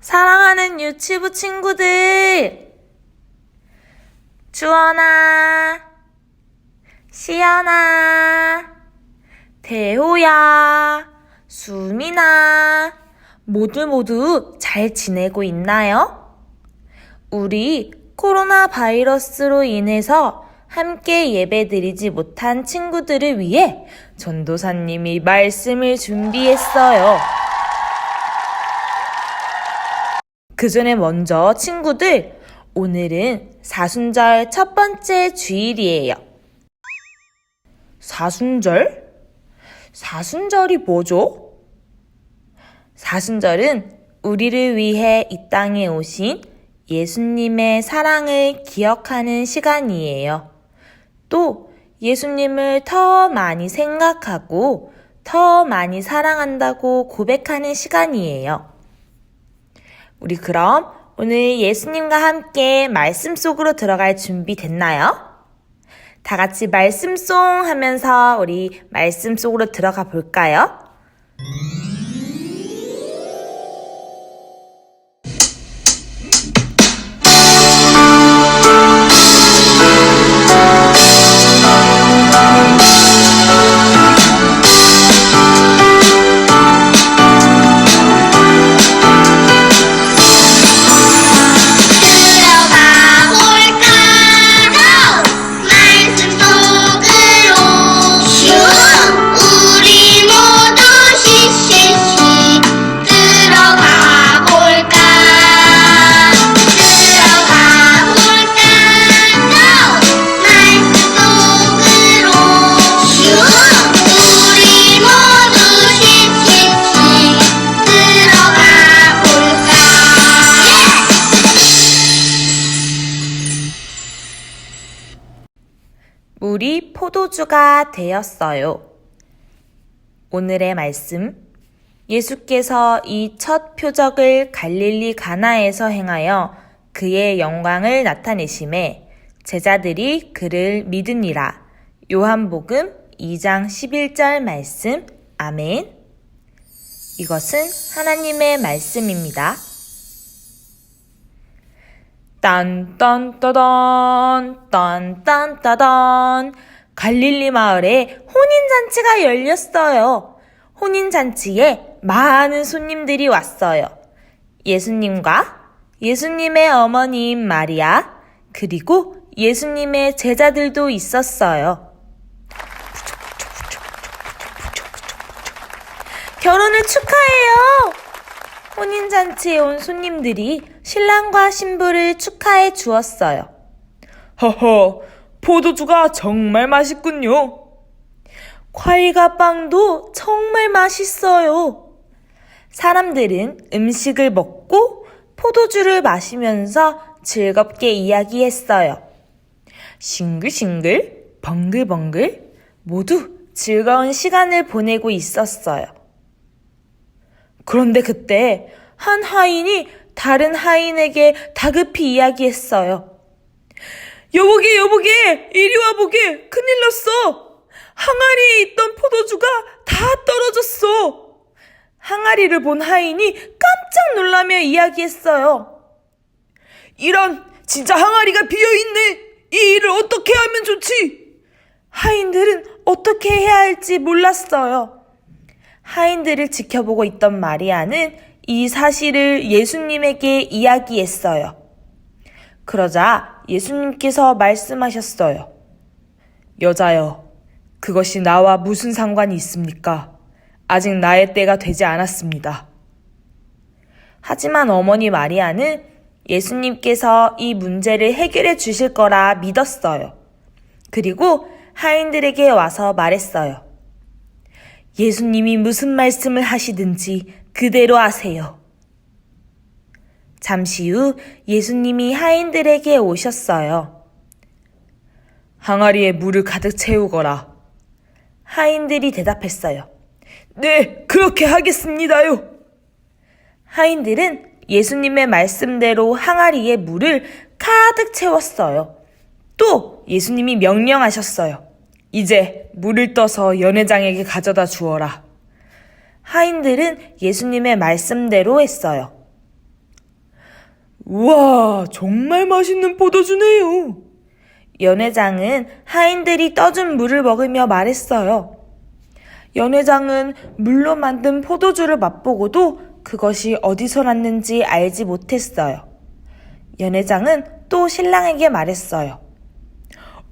사랑하는 유치부 친구들! 주원아, 시연아, 대호야, 수민아, 모두 모두 잘 지내고 있나요? 우리 코로나 바이러스로 인해서 함께 예배드리지 못한 친구들을 위해 전도사님이 말씀을 준비했어요. 그 전에 먼저 친구들, 오늘은 사순절 첫 번째 주일이에요. 사순절? 사순절이 뭐죠? 사순절은 우리를 위해 이 땅에 오신 예수님의 사랑을 기억하는 시간이에요. 또 예수님을 더 많이 생각하고 더 많이 사랑한다고 고백하는 시간이에요. 우리 그럼 오늘 예수님과 함께 말씀 속으로 들어갈 준비 됐나요? 다 같이 말씀송 하면서 우리 말씀 속으로 들어가 볼까요? 물이 포도주가 되었어요. 오늘의 말씀. 예수께서 이 첫 표적을 갈릴리 가나에서 행하여 그의 영광을 나타내심에 제자들이 그를 믿으니라. 요한복음 2장 11절 말씀. 아멘. 이것은 하나님의 말씀입니다. 딴딴따단 딴딴따단 갈릴리 마을에 혼인잔치가 열렸어요. 혼인잔치에 많은 손님들이 왔어요. 예수님과 예수님의 어머니인 마리아 그리고 예수님의 제자들도 있었어요. 결혼을 축하해요! 혼인잔치에 온 손님들이 신랑과 신부를 축하해 주었어요. 허허, 포도주가 정말 맛있군요. 과일과 빵도 정말 맛있어요. 사람들은 음식을 먹고 포도주를 마시면서 즐겁게 이야기했어요. 싱글싱글, 벙글벙글 모두 즐거운 시간을 보내고 있었어요. 그런데 그때 한 하인이 다른 하인에게 다급히 이야기했어요. 여보게, 여보게, 이리 와보게, 큰일 났어. 항아리에 있던 포도주가 다 떨어졌어. 항아리를 본 하인이 깜짝 놀라며 이야기했어요. 이런, 진짜 항아리가 비어있네. 이 일을 어떻게 하면 좋지? 하인들은 어떻게 해야 할지 몰랐어요. 하인들을 지켜보고 있던 마리아는 이 사실을 예수님에게 이야기했어요. 그러자 예수님께서 말씀하셨어요. 여자여, 그것이 나와 무슨 상관이 있습니까? 아직 나의 때가 되지 않았습니다. 하지만 어머니 마리아는 예수님께서 이 문제를 해결해 주실 거라 믿었어요. 그리고 하인들에게 와서 말했어요. 예수님이 무슨 말씀을 하시든지 그대로 하세요. 잠시 후 예수님이 하인들에게 오셨어요. 항아리에 물을 가득 채우거라. 하인들이 대답했어요. 네, 그렇게 하겠습니다요. 하인들은 예수님의 말씀대로 항아리에 물을 가득 채웠어요. 또 예수님이 명령하셨어요. 이제 물을 떠서 연회장에게 가져다 주어라. 하인들은 예수님의 말씀대로 했어요. 우와, 정말 맛있는 포도주네요. 연회장은 하인들이 떠준 물을 먹으며 말했어요. 연회장은 물로 만든 포도주를 맛보고도 그것이 어디서 났는지 알지 못했어요. 연회장은 또 신랑에게 말했어요.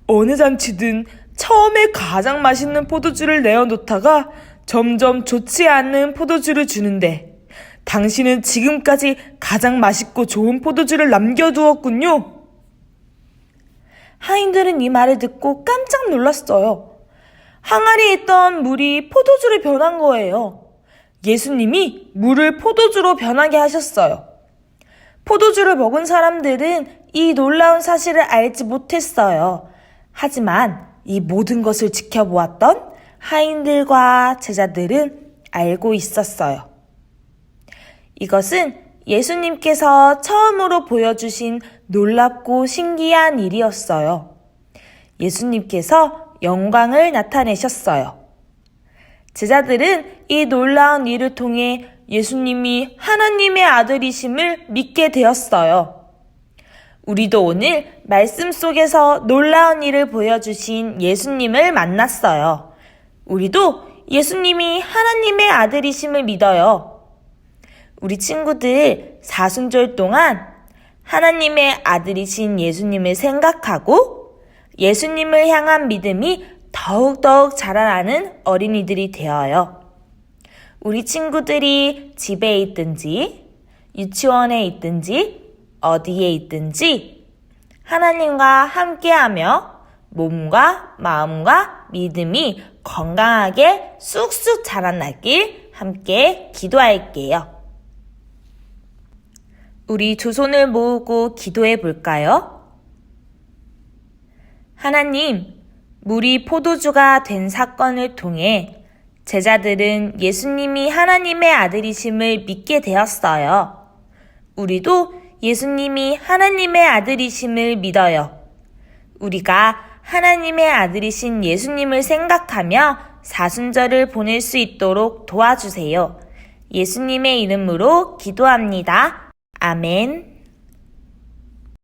어느 잔치든 처음에 가장 맛있는 포도주를 내어놓다가 점점 좋지 않은 포도주를 주는데 당신은 지금까지 가장 맛있고 좋은 포도주를 남겨두었군요. 하인들은 이 말을 듣고 깜짝 놀랐어요. 항아리에 있던 물이 포도주로 변한 거예요. 예수님이 물을 포도주로 변하게 하셨어요. 포도주를 먹은 사람들은 이 놀라운 사실을 알지 못했어요. 하지만 이 모든 것을 지켜보았던 하인들과 제자들은 알고 있었어요. 이것은 예수님께서 처음으로 보여주신 놀랍고 신기한 일이었어요. 예수님께서 영광을 나타내셨어요. 제자들은 이 놀라운 일을 통해 예수님이 하나님의 아들이심을 믿게 되었어요. 우리도 오늘 말씀 속에서 놀라운 일을 보여주신 예수님을 만났어요. 우리도 예수님이 하나님의 아들이심을 믿어요. 우리 친구들 사순절 동안 하나님의 아들이신 예수님을 생각하고 예수님을 향한 믿음이 더욱더욱 자라나는 어린이들이 되어요. 우리 친구들이 집에 있든지 유치원에 있든지 어디에 있든지 하나님과 함께하며 몸과 마음과 믿음이 건강하게 쑥쑥 자라나길 함께 기도할게요. 우리 두 손을 모으고 기도해 볼까요? 하나님, 물이 포도주가 된 사건을 통해 제자들은 예수님이 하나님의 아들이심을 믿게 되었어요. 우리도 예수님이 하나님의 아들이심을 믿어요. 우리가 하나님의 아들이신 예수님을 생각하며 사순절을 보낼 수 있도록 도와주세요. 예수님의 이름으로 기도합니다. 아멘.